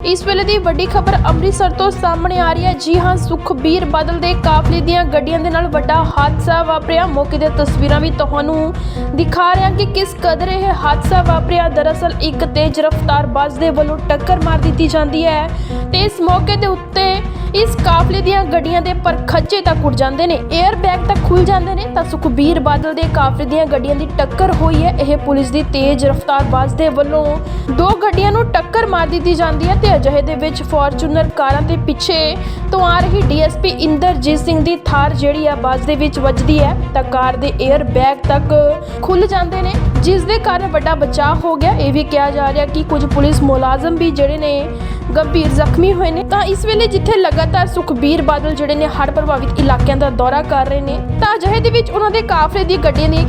ਇਸ ਵੇਲੇ ਦੀ ਵੱਡੀ ਖਬਰ ਅੰਮ੍ਰਿਤਸਰ ਤੋਂ ਸਾਹਮਣੇ ਆ ਰਹੀ ਹੈ। ਜੀ ਹਾਂ, ਸੁਖਬੀਰ ਬਾਦਲ ਦੇ ਕਾਫਲੇ ਦੀਆਂ ਗੱਡੀਆਂ ਦੇ ਨਾਲ ਵੱਡਾ ਹਾਦਸਾ ਵਾਪਰਿਆ। ਮੌਕੇ ਦੀਆਂ ਤਸਵੀਰਾਂ ਵੀ ਤੁਹਾਨੂੰ ਦਿਖਾ ਰਿਹਾ ਕਿ ਕਿਸ ਕਦਰ ਇਹ ਹਾਦਸਾ ਵਾਪਰਿਆ। ਦਰਅਸਲ ਇੱਕ ਤੇਜ਼ ਰਫ਼ਤਾਰ ਬੱਸ ਦੇ ਵੱਲੋਂ ਟੱਕਰ ਮਾਰ ਦਿੱਤੀ ਜਾਂਦੀ ਹੈ ਤੇ ਇਸ ਮੌਕੇ ਦੇ ਉੱਤੇ ਇਸ ਕਾਫਲੇ ਦੀਆਂ ਗੱਡੀਆਂ ਦੇ ਪਰਖੱਚੇ ਤੱਕ ਉੱਡ ਜਾਂਦੇ ਨੇ। 에ਅਰ ਬੈਗ ਤੱਕ ਖੁੱਲ ਜਾਂਦੇ ਨੇ। ਤਾਂ ਸੁਖਬੀਰ ਬਾਦਲ ਦੇ ਕਾਫਲੇ ਦੀਆਂ ਗੱਡੀਆਂ ਦੀ ਟੱਕਰ ਹੋਈ ਹੈ। ਇਹ ਪੁਲਿਸ ਦੀ ਤੇਜ਼ ਰਫ਼ਤਾਰ ਬੱਸ ਦੇ ਵੱਲੋਂ ਦੋ ਗੱਡੀਆਂ ਨੂੰ ਟੱਕਰ ਮਾਰ ਦਿੱਤੀ ਜਾਂਦੀ ਹੈ ਤੇ ਅਜਿਹੇ ਦੇ ਵਿੱਚ ਫੋਰਚੂਨਰ ਕਾਰਾਂ ਦੇ ਪਿੱਛੇ ਤੋਂ ਆ ਰਹੀ ਡੀਐਸਪੀ ਇੰਦਰਜੀਤ ਸਿੰਘ ਦੀ ਥਾਰ ਜਿਹੜੀ ਆ ਬੱਸ ਦੇ ਵਿੱਚ ਵੱਜਦੀ ਹੈ। ਤਾਂ ਕਾਰ ਦੇ 에ਅਰ ਬੈਗ ਤੱਕ ਖੁੱਲ ਜਾਂਦੇ ਨੇ। ਜਿਸ ਦੇ ਕਾਰਨ ਵੱਡਾ ਬਚਾਅ ਹੋ ਗਿਆ। ਇਹ ਵੀ ਕਿਹਾ ਜਾ ਰਿਹਾ ਕਿ ਕੁਝ ਪੁਲਿਸ ਮੁਲਾਜ਼ਮ ਵੀ ਜਿਹੜੇ ਨੇ ਗੰਭੀਰ ਜ਼ਖਮੀ ਹੋਏ ਨੇ। ਤਾਂ ਇਸ ਵੇਲੇ ਜਿੱਥੇ ਲਗਾਤਾਰ ਸੁਖਬੀਰ ਬਾਦਲ ਜਿਹੜੇ ਨੇ ਹੜ੍ਹ ਪ੍ਰਭਾਵਿਤ ਇਲਾਕਿਆਂ ਦਾ ਦੌਰਾ ਕਰ ਰਹੇ ਨੇ, ਤਾਂ ਅਜਿਹੇ ਦੇ ਵਿੱਚ ਉਹਨਾਂ ਦੇ ਕਾਫਲੇ ਦੀ ਗੱਡੀਆਂ ਨੇ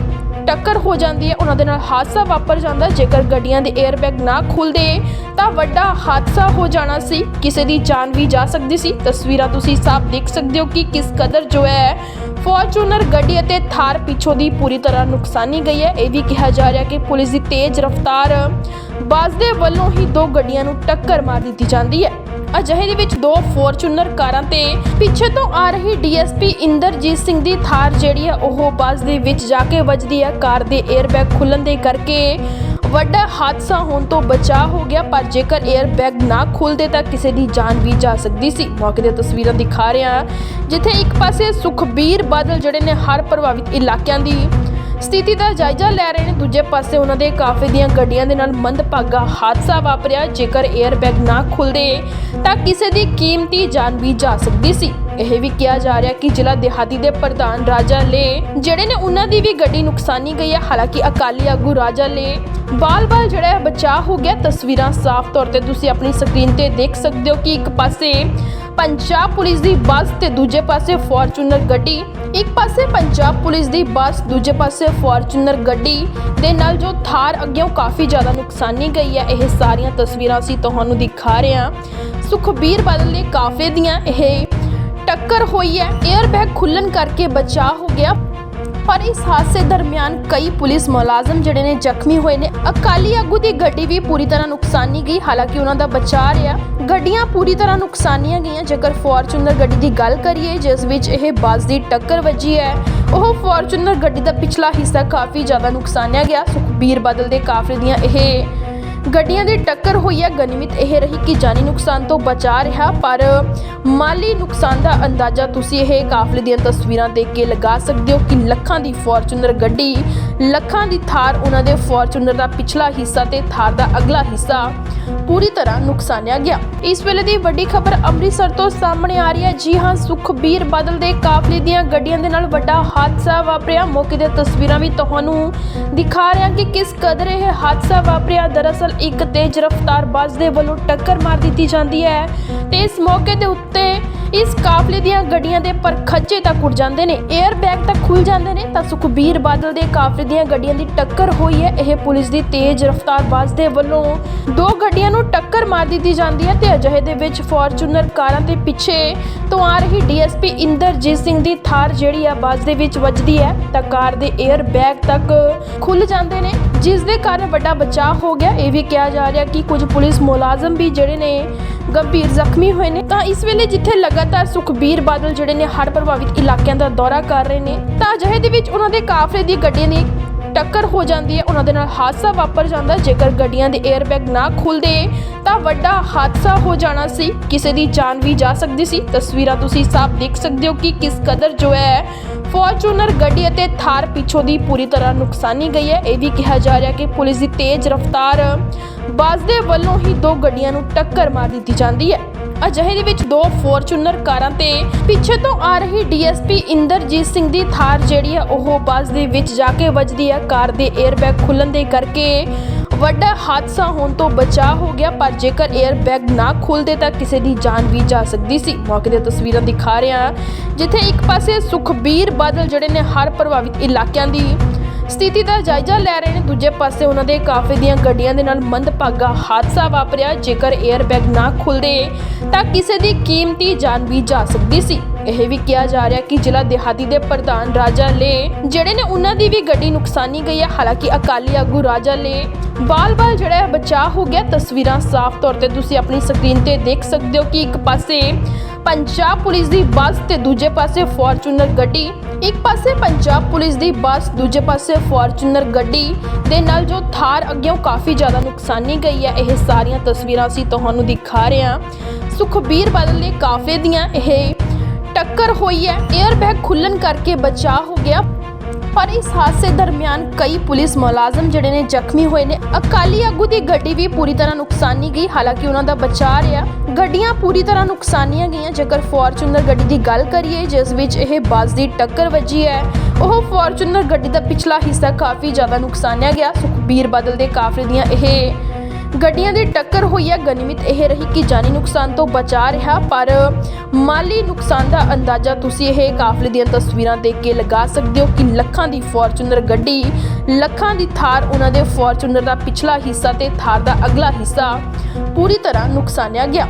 ਟੱਕਰ ਹੋ ਜਾਂਦੀ ਹੈ, ਉਹਨਾਂ ਦੇ ਨਾਲ ਹਾਦਸਾ ਵਾਪਰ ਜਾਂਦਾ ਜੇਕਰ ਗੱਡੀਆਂ ਦੇ 에ਅਰਬੈਗ ਨਾ ਖੁੱਲਦੇ, ਤਾਂ ਵੱਡਾ ਹਾਦਸਾ ਹੋ ਜਾਣਾ ਸੀ। ਕਿਸੇ ਦੀ ਜਾਨ ਵੀ ਜਾ ਸਕਦੀ ਸੀ। ਤਸਵੀਰਾਂ ਤੁਸੀਂ ਸਾਫ਼ ਦੇਖ ਸਕਦੇ ਹੋ ਕਿ ਕਿਸ ਕਦਰ ਜੋ ਹੈ, ਫੋਰਚੂਨਰ ਗੱਡੀ ਅਤੇ ਥਾਰ ਪਿੱਛੋਂ ਦੀ ਪੂਰੀ ਤਰ੍ਹਾਂ ਨੁਕਸਾਨੀ ਗਈ ਹੈ। ਇਹ ਵੀ ਕਿਹਾ ਜਾ ਰਿਹਾ ਕਿ ਪੁਲਿਸ ਦੀ ਤੇਜ਼ ਰਫ਼ਤਾਰ ਬੱਸ ਦੇ ਵੱਲੋਂ ਹੀ ਦੋ ਗੱਡੀਆਂ ਨੂੰ ਟੱਕਰ ਮਾਰ ਦਿੱਤੀ ਜਾਂਦੀ ਹੈ। ਅਜਿਹੇ ਦੇ ਵਿੱਚ ਦੋ ਫੋਰਚੂਨਰ ਕਾਰਾਂ ਤੇ ਪਿੱਛੇ ਤੋਂ ਆ ਰਹੀ ਡੀਐਸਪੀ ਇੰਦਰਜੀਤ ਸਿੰਘ ਦੀ ਥਾਰ ਜਿਹੜੀ ਹੈ, ਉਹ ਬੱਸ ਦੇ ਵਿੱਚ ਜਾ ਕੇ ਵੱਜਦੀ ਹੈ। ਕਾਰ ਦੇ 에ਅਰਬੈਗ ਖੁੱਲਣ ਦੇ ਕਰਕੇ ਵੱਡਾ ਹਾਦਸਾ ਹੋਣ ਤੋਂ ਬਚਾ ਹੋ ਗਿਆ, ਪਰ ਜੇਕਰ 에ਅਰਬੈਗ ਨਾ ਖੁੱਲਦੇ ਤਾਂ ਕਿਸੇ ਦੀ ਜਾਨ ਵੀ ਜਾ ਸਕਦੀ ਸੀ। ਮੌਕੇ ਦੀਆਂ ਤਸਵੀਰਾਂ ਦਿਖਾ ਰਿਹਾ ਜਿੱਥੇ ਇੱਕ ਪਾਸੇ ਸੁਖਬੀਰ ਬਾਦਲ ਜਿਹੜੇ ਨੇ ਹਰ ਪ੍ਰਭਾਵਿਤ ਇਲਾਕਿਆਂ ਦੀ ਸਥਿਤੀ ਦਾ ਜਾਇਜ਼ਾ ਲੈ ਰਹੇ ਨੇ ਦੂਜੇ ਪਾਸੇ ਉਹਨਾਂ ਦੇ ਕਾਫੇ ਦੀਆਂ ਗੱਡੀਆਂ ਦੇ ਨਾਲ ਮੰਦਭਾਗਾ ਹਾਦਸਾ ਵਾਪਰਿਆ। ਜੇਕਰ 에ਅਰ ਨਾ ਖੁੱਲਦੇ ਤਾਂ ਕਿਸੇ ਦੀ ਕੀਮਤੀ ਜਾਨ ਵੀ ਜਾ ਸਕਦੀ ਸੀ। ਇਹ ਵੀ ਕਿਹਾ ਜਾ ਰਿਹਾ ਕਿ ਜ਼ਿਲ੍ਹਾ ਦਿਹਾਤੀ ਦੇ ਪ੍ਰਧਾਨ ਰਾਜਾ ਲੇ, ਜਿਹੜੇ ਨੇ ਉਹਨਾਂ ਦੀ ਵੀ ਗੱਡੀ ਨੁਕਸਾਨੀ ਗਈ ਹੈ। ਹਾਲਾਂਕਿ ਅਕਾਲੀ ਆਗੂ ਰਾਜਾ ਲੇ, ਬਾਲ-ਬਾਲ ਜਿਹੜਾ ਬਚਾਅ ਹੋ ਗਿਆ। ਤਸਵੀਰਾਂ ਸਾਫ਼ ਤੌਰ ਤੇ ਤੁਸੀਂ ਆਪਣੀ ਸਕਰੀਨ ਤੇ ਦੇਖ ਸਕਦੇ ਹੋ ਕਿ ਇੱਕ ਪਾਸੇ ਪੰਜਾਬ ਪੁਲਿਸ ਦੀ ਬੱਸ ਤੇ ਦੂਜੇ ਪਾਸੇ ਫੋਰਚੂਨਰ ਗੱਡੀ। ਇੱਕ ਪਾਸੇ ਪੰਜਾਬ ਪੁਲਿਸ ਦੀ ਬੱਸ, ਦੂਜੇ ਪਾਸੇ ਫੋਰਚੂਨਰ ਗੱਡੀ ਦੇ ਨਾਲ ਜੋ ਥਾਰ ਅੱਗਿਓਂ ਕਾਫੀ ਜ਼ਿਆਦਾ ਨੁਕਸਾਨੀ ਗਈ ਹੈ। ਇਹ ਸਾਰੀਆਂ ਤਸਵੀਰਾਂ ਅਸੀਂ ਤੁਹਾਨੂੰ ਦਿਖਾ ਰਹੇ ਹਾਂ। ਸੁਖਬੀਰ ਬਾਦਲ ਦੇ ਕਾਫੇ ਦੀਆਂ ਇਹ ਟੱਕਰ ਹੋਈ ਹੈ। 에ਅਰ ਬੈਗ ਖੁੱਲਣ ਕਰਕੇ ਬਚਾਅ ਹੋ ਗਿਆ। ਪਰ ਇਸ ਹਾਦਸੇ ਦਰਮਿਆਨ ਕਈ ਪੁਲਿਸ ਮੁਲਾਜ਼ਮ ਜਿਹੜੇ ਨੇ ਜ਼ਖਮੀ ਹੋਏ ਨੇ। ਅਕਾਲੀ ਆਗੂ ਦੀ ਗੱਡੀ ਵੀ ਪੂਰੀ ਤਰ੍ਹਾਂ ਨੁਕਸਾਨੀ ਗਈ, ਹਾਲਾਂਕਿ ਉਹਨਾਂ ਦਾ ਬਚਾਅ ਰਿਹਾ। ਗੱਡੀਆਂ ਪੂਰੀ ਤਰ੍ਹਾਂ ਨੁਕਸਾਨੀਆਂ ਗਈਆਂ, ਜੇਕਰ ਫੋਰਚੂਨਰ ਗੱਡੀ ਦੀ ਗੱਲ ਕਰੀਏ, ਜਿਸ ਵਿੱਚ ਇਹ ਬੱਸ ਦੀ ਟੱਕਰ ਵੱਜੀ ਹੈ, ਉਹ ਫੋਰਚੂਨਰ ਗੱਡੀ ਦਾ ਪਿਛਲਾ ਹਿੱਸਾ ਕਾਫੀ ਜ਼ਿਆਦਾ ਨੁਕਸਾਨਿਆ ਗਿਆ। ਸੁਖਬੀਰ ਬਾਦਲ ਦੇ ਕਾਫਲੇ ਦੀਆਂ ਇਹ ਗੱਡੀਆਂ ਦੀ ਟੱਕਰ ਹੋਈ ਹੈ, ਗਨੀਮਤ ਇਹ ਰਹੀ ਕਿ ਜਾਨੀ ਨੁਕਸਾਨ ਤੋਂ ਬਚਾ ਰਿਹਾ, ਪਰ ਮਾਲੀ ਨੁਕਸਾਨ ਦਾ ਅੰਦਾਜ਼ਾ ਤੁਸੀਂ ਇਹ ਕਾਫਲੇ ਦੀਆਂ ਤਸਵੀਰਾਂ ਦੇਖ ਕੇ ਲਗਾ ਸਕਦੇ ਹੋ ਕਿ ਲੱਖਾਂ ਦੀ ਫੋਰਚੂਨਰ ਗੱਡੀ, ਲੱਖਾਂ ਦੀ ਥਾਰ ਉਹਨਾਂ ਦੇ ਫੋਰਚੂਨਰ ਦਾ ਪਿਛਲਾ ਹਿੱਸਾ ਤੇ ਥਾਰ ਦਾ ਅਗਲਾ ਹਿੱਸਾ ਪੂਰੀ ਤਰ੍ਹਾਂ ਨੁਕਸਾਨਿਆ ਗਿਆ। ਇਸ ਵੇਲੇ ਦੀ ਵੱਡੀ ਖਬਰ ਅੰਮ੍ਰਿਤਸਰ ਤੋਂ ਸਾਹਮਣੇ ਆ ਰਹੀ ਹੈ। ਜੀ ਹਾਂ, ਸੁਖਬੀਰ ਬਾਦਲ ਦੇ ਕਾਫਲੇ ਦੀਆਂ ਗੱਡੀਆਂ ਦੇ ਨਾਲ ਵੱਡਾ ਹਾਦਸਾ ਵਾਪਰਿਆ। ਮੌਕੇ ਦੀਆਂ ਤਸਵੀਰਾਂ ਵੀ ਤੁਹਾਨੂੰ ਦਿਖਾ ਰਿਹਾ ਕਿ ਕਿਸ ਕਦਰ ਇਹ ਹਾਦਸਾ ਵਾਪਰਿਆ। ਦਰਅਸਲ ਇੱਕ ਤੇਜ਼ ਰਫ਼ਤਾਰ ਬੱਸ ਦੇ ਵੱਲੋਂ ਟੱਕਰ ਮਾਰ ਦਿੱਤੀ ਜਾਂਦੀ ਹੈ ਤੇ ਇਸ ਮੌਕੇ ਦੇ ਉੱਤੇ ਇਸ ਕਾਫਲੇ ਦੀਆਂ ਗੱਡੀਆਂ ਦੇ ਪਰਖੱਚੇ ਤੱਕ ਉੱਡ ਜਾਂਦੇ ਨੇ। 에ਅਰ ਬੈਗ ਤੱਕ ਖੁੱਲ ਜਾਂਦੇ ਨੇ ਤਾਂ ਸੁਖਬੀਰ ਬਾਦਲ ਦੇ ਕਾਫਲੇ ਦੀਆਂ ਗੱਡੀਆਂ ਦੀ ਟੱਕਰ ਹੋਈ ਹੈ। ਇਹ ਪੁਲਿਸ ਦੀ ਤੇਜ਼ ਰਫ਼ਤਾਰ ਬੱਸ ਦੇ ਵੱਲੋਂ ਦੋ ਗੱਡੀਆਂ ਨੂੰ ਟੱਕਰ ਮਾਰ ਦਿੱਤੀ ਜਾਂਦੀ ਹੈ ਤੇ ਅਜਿਹੇ ਦੇ ਵਿੱਚ ਫੋਰਚੂਨਰ ਕਾਰਾਂ ਦੇ ਪਿੱਛੇ ਤੋਂ ਆ ਰਹੀ ਡੀਐਸਪੀ ਇੰਦਰਜੀਤ ਸਿੰਘ ਦੀ ਥਾਰ ਜਿਹੜੀ ਆ ਬੱਸ ਦੇ ਵਿੱਚ ਵੱਜਦੀ ਹੈ ਤਾਂ ਕਾਰ ਦੇ 에ਅਰ ਬੈਗ ਤੱਕ ਖੁੱਲ ਜਾਂਦੇ ਨੇ। ਜਿਸ ਦੇ ਕਾਰਨ ਵੱਡਾ ਬਚਾਅ ਹੋ ਗਿਆ। ਇਹ ਵੀ ਕਿਹਾ ਜਾ ਰਿਹਾ ਕਿ ਕੁਝ ਪੁਲਿਸ ਮੁਲਾਜ਼ਮ ਵੀ ਜਿਹੜੇ ਨੇ ਗੰਭੀਰ ਜ਼ਖਮੀ ਹੋਏ ਨੇ। ਤਾਂ ਇਸ ਵੇਲੇ ਜਿੱਥੇ ਲਗਾਤਾਰ ਸੁਖਬੀਰ ਬਾਦਲ ਜਿਹੜੇ ਨੇ ਹੜ੍ਹ ਪ੍ਰਭਾਵਿਤ ਇਲਾਕਿਆਂ ਦਾ ਦੌਰਾ ਕਰ ਰਹੇ ਨੇ, ਤਾਂ ਅਜਿਹੇ ਦੇ ਵਿੱਚ ਉਹਨਾਂ ਦੇ ਕਾਫਲੇ ਦੀ ਗੱਡੀਆਂ ਦੀ ਟੱਕਰ ਹੋ ਜਾਂਦੀ ਹੈ, ਉਹਨਾਂ ਦੇ ਨਾਲ ਹਾਦਸਾ ਵਾਪਰ ਜਾਂਦਾ ਜੇਕਰ ਗੱਡੀਆਂ ਦੇ 에ਅਰਬੈਗ ਨਾ ਖੁੱਲਦੇ, ਤਾਂ ਵੱਡਾ ਹਾਦਸਾ ਹੋ ਜਾਣਾ ਸੀ। ਕਿਸੇ ਦੀ ਜਾਨ ਵੀ ਜਾ ਸਕਦੀ ਸੀ। ਤਸਵੀਰਾਂ ਤੁਸੀਂ ਸਾਫ਼ ਦੇਖ ਸਕਦੇ ਹੋ ਕਿ ਕਿਸ ਕਦਰ ਜੋ ਹੈ, ਫੋਰਚੂਨਰ ਗੱਡੀ ਅਤੇ ਥਾਰ ਪਿੱਛੋਂ ਦੀ ਪੂਰੀ ਤਰ੍ਹਾਂ ਨੁਕਸਾਨੀ ਗਈ ਹੈ। ਇਹ ਵੀ ਕਿਹਾ ਜਾ ਰਿਹਾ ਕਿ ਪੁਲਿਸ ਦੀ ਤੇਜ਼ ਰਫ਼ਤਾਰ ਬੱਸ ਦੇ ਵੱਲੋਂ ਹੀ ਦੋ ਗੱਡੀਆਂ ਨੂੰ ਟੱਕਰ ਮਾਰ ਦਿੱਤੀ ਜਾਂਦੀ ਹੈ। ਅਜਿਹੇ ਦੇ ਵਿੱਚ ਦੋ ਫੋਰਚੂਨਰ ਕਾਰਾਂ ਤੇ ਪਿੱਛੇ ਤੋਂ ਆ ਰਹੀ ਡੀਐਸਪੀ ਇੰਦਰਜੀਤ ਸਿੰਘ ਦੀ ਥਾਰ ਜਿਹੜੀ ਹੈ ਉਹ ਬੱਸ ਦੇ ਵਿੱਚ ਜਾ ਕੇ ਵੱਜਦੀ ਹੈ ਕਾਰ ਦੇ 에ਅਰ ਖੁੱਲਣ ਦੇ ਕਰਕੇ ਵੱਡਾ ਹਾਦਸਾ ਹੋਣ ਤੋਂ ਬਚਾ ਹੋ ਗਿਆ, ਪਰ ਜੇਕਰ 에ਅਰਬੈਗ ਨਾ ਖੁੱਲਦੇ ਤਾਂ ਕਿਸੇ ਦੀ ਜਾਨ ਵੀ ਜਾ ਸਕਦੀ ਸੀ। ਮੌਕੇ ਦੀਆਂ ਤਸਵੀਰਾਂ ਦਿਖਾ ਰਿਹਾ ਜਿੱਥੇ ਇੱਕ ਪਾਸੇ ਸੁਖਬੀਰ ਬਾਦਲ ਜਿਹੜੇ ਨੇ ਹਰ ਪ੍ਰਭਾਵਿਤ ਇਲਾਕਿਆਂ ਦੀ ਸਥਿਤੀ ਦਾ ਜਾਇਜ਼ਾ ਲੈ ਰਹੇ ਨੇ। ਦੂਜੇ ਪਾਸੇ ਉਹਨਾਂ ਦੇ ਕਾਫਲੇ ਦੀਆਂ ਗੱਡੀਆਂ ਦੇ ਨਾਲ ਮੰਦਭਾਗਾ ਹਾਦਸਾ ਵਾਪਰਿਆ। ਜੇਕਰ 에ਅਰ ਨਾ ਖੁੱਲਦੇ ਤਾਂ ਕਿਸੇ ਦੀ ਕੀਮਤੀ ਜਾਨ ਵੀ ਜਾ ਸਕਦੀ ਸੀ। ਇਹ ਵੀ ਕਿਹਾ ਜਾ ਰਿਹਾ ਕਿ ਜ਼ਿਲ੍ਹਾ ਦਿਹਾਤੀ ਦੇ ਪ੍ਰਧਾਨ ਰਾਜਾ ਲੇ, ਜਿਹੜੇ ਨੇ ਉਹਨਾਂ ਦੀ ਵੀ ਗੱਡੀ ਨੁਕਸਾਨੀ ਗਈ ਹੈ। ਹਾਲਾਂਕਿ ਅਕਾਲੀ ਆਗੂ ਰਾਜਾ ਲੇ, ਬਾਲ-ਬਾਲ ਜਿਹੜਾ ਬਚਾਅ ਹੋ ਗਿਆ। ਤਸਵੀਰਾਂ ਸਾਫ਼ ਤੌਰ ਤੇ ਤੁਸੀਂ ਆਪਣੀ ਸਕਰੀਨ ਤੇ ਦੇਖ ਸਕਦੇ ਹੋ ਕਿ ਇੱਕ ਪਾਸੇ ਪੰਜਾਬ ਪੁਲਿਸ ਦੀ ਬੱਸ ਤੇ ਦੂਜੇ ਪਾਸੇ ਫੋਰਚੂਨਰ ਗੱਡੀ। ਇੱਕ ਪਾਸੇ ਪੰਜਾਬ ਪੁਲਿਸ ਦੀ ਬੱਸ, ਦੂਜੇ ਪਾਸੇ ਫੋਰਚੂਨਰ ਗੱਡੀ ਦੇ ਨਾਲ ਜੋ ਥਾਰ ਅੱਗਿਓਂ ਕਾਫੀ ਜ਼ਿਆਦਾ ਨੁਕਸਾਨੀ ਗਈ ਹੈ। ਇਹ ਸਾਰੀਆਂ ਤਸਵੀਰਾਂ ਅਸੀਂ ਤੁਹਾਨੂੰ ਦਿਖਾ ਰਹੇ ਹਾਂ। ਸੁਖਬੀਰ ਬਾਦਲ ਦੇ ਕਾਫੇ ਦੀਆਂ ਇਹ ਟੱਕਰ ਹੋਈ ਹੈ। 에ਅਰ ਬੈਗ ਖੁੱਲਣ ਕਰਕੇ ਬਚਾਅ ਹੋ ਗਿਆ। ਪਰ ਇਸ ਹਾਦਸੇ ਦਰਮਿਆਨ ਕਈ ਪੁਲਿਸ ਮੁਲਾਜ਼ਮ ਜਿਹੜੇ ਨੇ ਜ਼ਖਮੀ ਹੋਏ ਨੇ। ਅਕਾਲੀ ਆਗੂ ਦੀ ਗੱਡੀ ਵੀ ਪੂਰੀ ਤਰ੍ਹਾਂ ਨੁਕਸਾਨੀ ਗਈ। ਹਾਲਾਂਕਿ ਉਹਨਾਂ ਦਾ ਬਚਾਅ ਰਿਹਾ। ਗੱਡੀਆਂ ਪੂਰੀ ਤਰ੍ਹਾਂ ਨੁਕਸਾਨੀਆਂ ਗਈਆਂ। ਜੇਕਰ ਫੋਰਚੂਨਰ ਗੱਡੀ ਦੀ ਗੱਲ ਕਰੀਏ, ਜਿਸ ਵਿੱਚ ਇਹ ਬੱਸ ਦੀ ਟੱਕਰ ਵੱਜੀ ਹੈ, ਉਹ ਫੋਰਚੂਨਰ ਗੱਡੀ ਦਾ ਪਿਛਲਾ ਹਿੱਸਾ ਕਾਫੀ ਜ਼ਿਆਦਾ ਨੁਕਸਾਨਿਆ ਗਿਆ। ਸੁਖਬੀਰ ਬਾਦਲ ਦੇ ਕਾਫਲੇ ਦੀਆਂ ਇਹ ਗੱਡੀਆਂ ਦੀ ਟੱਕਰ ਹੋਈ ਹੈ। ਗਨੀਮਤ ਇਹ ਰਹੀ ਕਿ ਜਾਨੀ ਨੁਕਸਾਨ ਤੋਂ ਬਚਾ ਰਿਹਾ, ਪਰ ਮਾਲੀ ਨੁਕਸਾਨ ਦਾ ਅੰਦਾਜ਼ਾ ਤੁਸੀਂ ਇਹ ਕਾਫਲੇ ਦੀਆਂ ਤਸਵੀਰਾਂ ਦੇਖ ਕੇ ਲਗਾ ਸਕਦੇ ਹੋ ਕਿ ਲੱਖਾਂ ਦੀ ਫੋਰਚੂਨਰ ਗੱਡੀ, ਲੱਖਾਂ ਦੀ ਥਾਰ ਉਹਨਾਂ ਦੇ ਫੋਰਚੂਨਰ ਦਾ ਪਿਛਲਾ ਹਿੱਸਾ ਤੇ ਥਾਰ ਦਾ ਅਗਲਾ ਹਿੱਸਾ ਪੂਰੀ ਤਰ੍ਹਾਂ ਨੁਕਸਾਨਿਆ ਗਿਆ।